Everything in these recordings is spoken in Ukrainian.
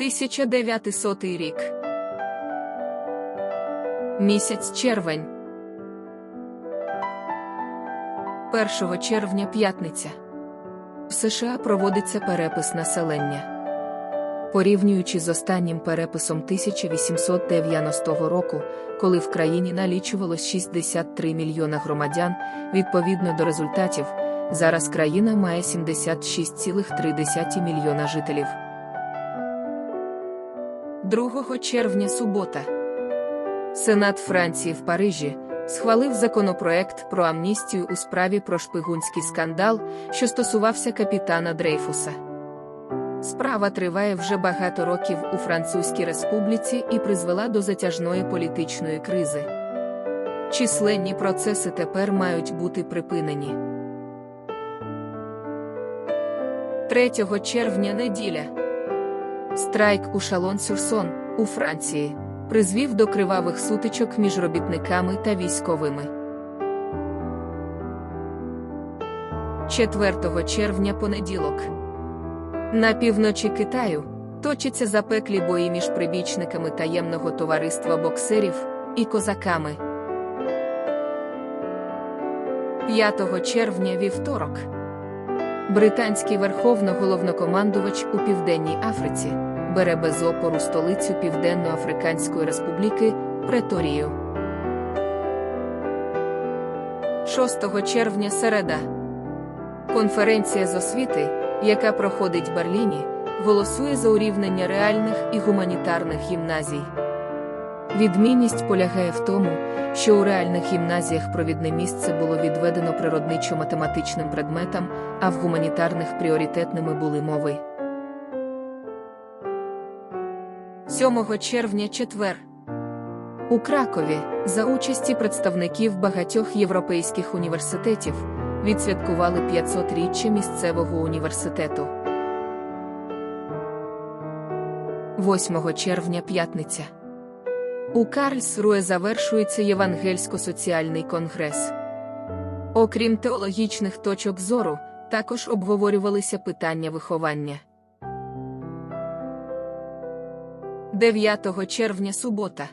1900 рік. Місяць червень. 1 червня п'ятниця. В США проводиться перепис населення. Порівнюючи з останнім переписом 1890 року, коли в країні налічувалось 63 мільйона громадян, відповідно до результатів, зараз країна має 76,3 мільйона жителів. 2 червня субота. Сенат Франції в Парижі схвалив законопроект про амністію у справі про шпигунський скандал, що стосувався капітана Дрейфуса. Справа триває вже багато років у Французькій Республіці і призвела до затяжної політичної кризи. Численні процеси тепер мають бути припинені. 3 червня неділя. Страйк у Шалон-Сюрсон у Франції призвів до кривавих сутичок між робітниками та військовими. 4 червня понеділок. На півночі Китаю точаться запеклі бої між прибічниками таємного товариства боксерів і козаками. 5 червня вівторок. Британський верховно-головнокомандувач у Південній Африці бере без опору столицю Південно-Африканської Республіки Преторію. 6 червня середа. Конференція з освіти, яка проходить в Берліні, голосує за урівнення реальних і гуманітарних гімназій. Відмінність полягає в тому, що у реальних гімназіях провідне місце було відведено природничо-математичним предметам, а в гуманітарних пріоритетними були мови. 7 червня четвер. У Кракові, за участі представників багатьох європейських університетів, відсвяткували 500-річчя місцевого університету. 8 червня п'ятниця. У Карлсруе завершується Євангельсько-соціальний конгрес. Окрім теологічних точок зору, також обговорювалися питання виховання. 9 червня субота.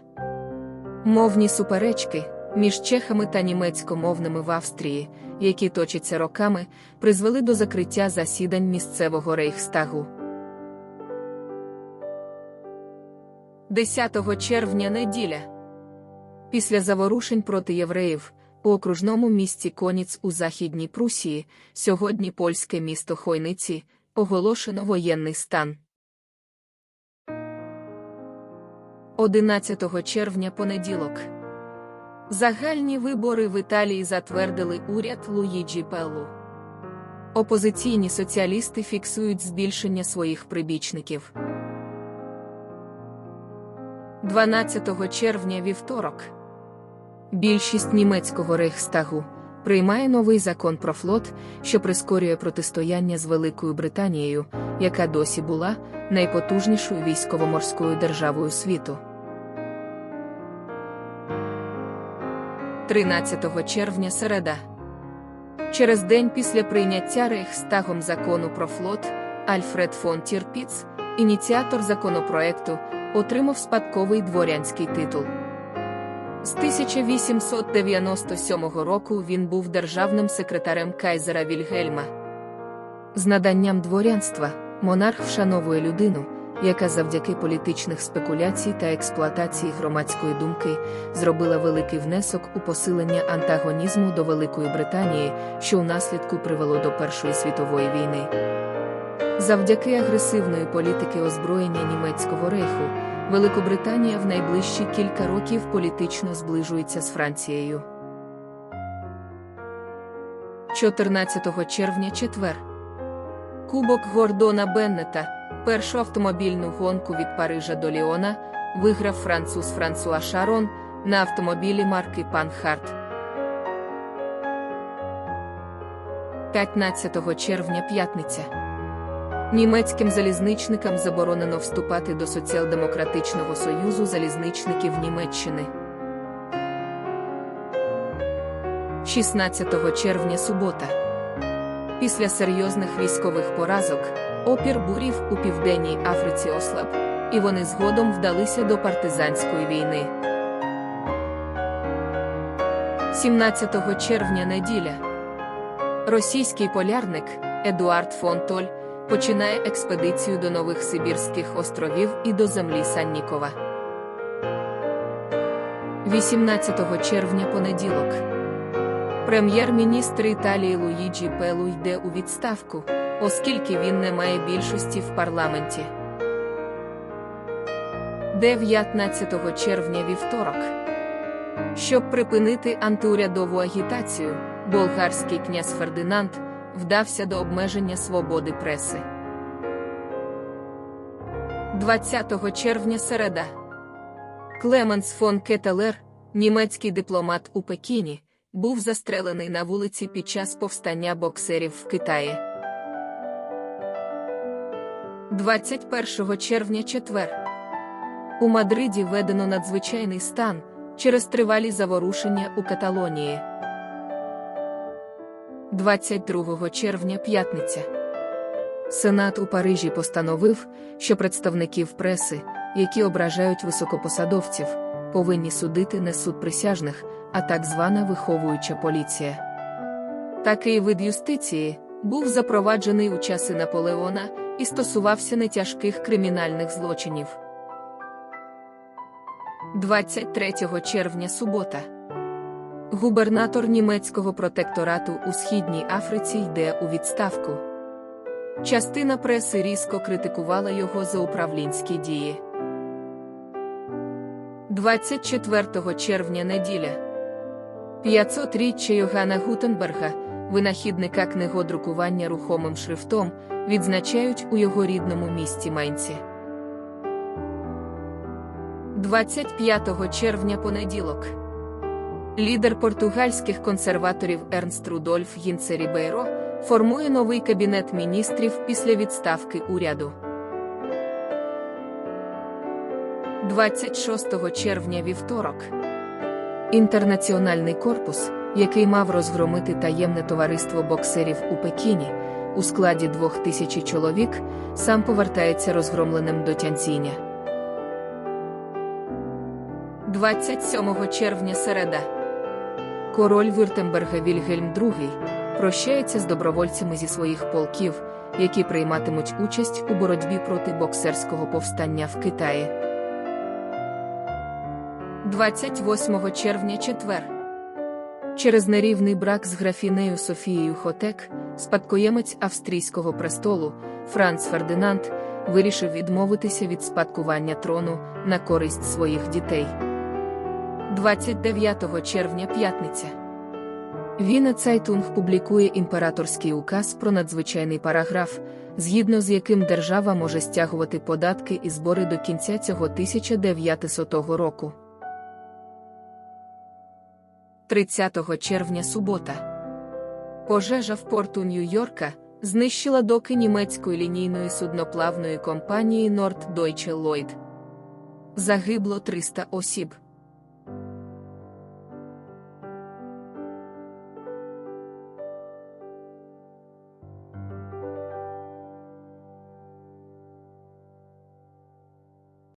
Мовні суперечки між чехами та німецькомовними в Австрії, які точаться роками, призвели до закриття засідань місцевого рейхстагу. 10 червня неділя. Після заворушень проти євреїв у окружному місті Коніц у Західній Прусії, сьогодні польське місто Хойниці, оголошено воєнний стан. 11 червня понеділок. Загальні вибори в Італії затвердили уряд Луїджі Пеллу. Опозиційні соціалісти фіксують збільшення своїх прибічників. 12 червня вівторок. Більшість німецького рейхстагу приймає новий закон про флот, що прискорює протистояння з Великою Британією, яка досі була найпотужнішою військово-морською державою світу. 13 червня середа. Через день після прийняття Рейхстагом закону про флот Альфред фон Тірпіц, ініціатор законопроекту, отримав спадковий дворянський титул. З 1897 року він був державним секретарем Кайзера Вільгельма. З наданням дворянства монарх вшановує людину, яка завдяки політичних спекуляцій та експлуатації громадської думки зробила великий внесок у посилення антагонізму до Великої Британії, що у наслідку привело до Першої світової війни. Завдяки агресивної політики озброєння німецького рейху, Великобританія в найближчі кілька років політично зближується з Францією. 14 червня четвер. Кубок Гордона Беннета, першу автомобільну гонку від Парижа до Ліона, виграв француз Франсуа Шарон на автомобілі марки Панхарт. 15 червня п'ятниця. Німецьким залізничникам заборонено вступати до Соціал-демократичного союзу залізничників Німеччини. 16 червня субота. Після серйозних військових поразок опір бурів у південній Африці ослаб, і вони згодом вдалися до партизанської війни. 17 червня неділя. Російський полярник Едуард фон Толь починає експедицію до Нових Сибірських островів і до землі Саннікова. 18 червня понеділок. Прем'єр-міністр Італії Луїджі Пелу йде у відставку, оскільки він не має більшості в парламенті. 19 червня вівторок. Щоб припинити антиурядову агітацію, болгарський князь Фердинанд вдався до обмеження свободи преси. 20 червня середа. Клеменс фон Кетелер, німецький дипломат у Пекіні, був застрелений на вулиці під час повстання боксерів в Китаї. 21 червня четвер. У Мадриді введено надзвичайний стан через тривалі заворушення у Каталонії. 22 червня п'ятниця. Сенат у Парижі постановив, що представників преси, які ображають високопосадовців, повинні судити не суд присяжних, а так звана виховуюча поліція. Такий вид юстиції був запроваджений у часи Наполеона і стосувався нетяжких кримінальних злочинів. 23 червня субота. Губернатор німецького протекторату у Східній Африці йде у відставку. Частина преси різко критикувала його за управлінські дії. 24 червня неділя. 500-річчя Йогана Гутенберга, винахідника книгодрукування рухомим шрифтом, відзначають у його рідному місті Майнці. 25 червня понеділок. Лідер португальських консерваторів Ернст Рудольф Гінце Рібейро формує новий кабінет міністрів після відставки уряду. 26 червня вівторок. Інтернаціональний корпус, який мав розгромити таємне товариство боксерів у Пекіні, у складі двох тисячі чоловік, сам повертається розгромленим до Тяньцзіня. 27 червня середа. Король Вюртемберга Вільгельм II прощається з добровольцями зі своїх полків, які прийматимуть участь у боротьбі проти боксерського повстання в Китаї. 28 червня четвер. Через нерівний брак з графінею Софією Хотек, спадкоємець австрійського престолу, Франц Фердинанд вирішив відмовитися від спадкування трону на користь своїх дітей. 29 червня п'ятниця. Віна Цайтунг публікує імператорський указ про надзвичайний параграф, згідно з яким держава може стягувати податки і збори до кінця цього 1900 року. 30 червня субота. Пожежа в порту Нью-Йорка знищила доки німецької лінійної судноплавної компанії Norddeutsche Lloyd. Загибло 300 осіб.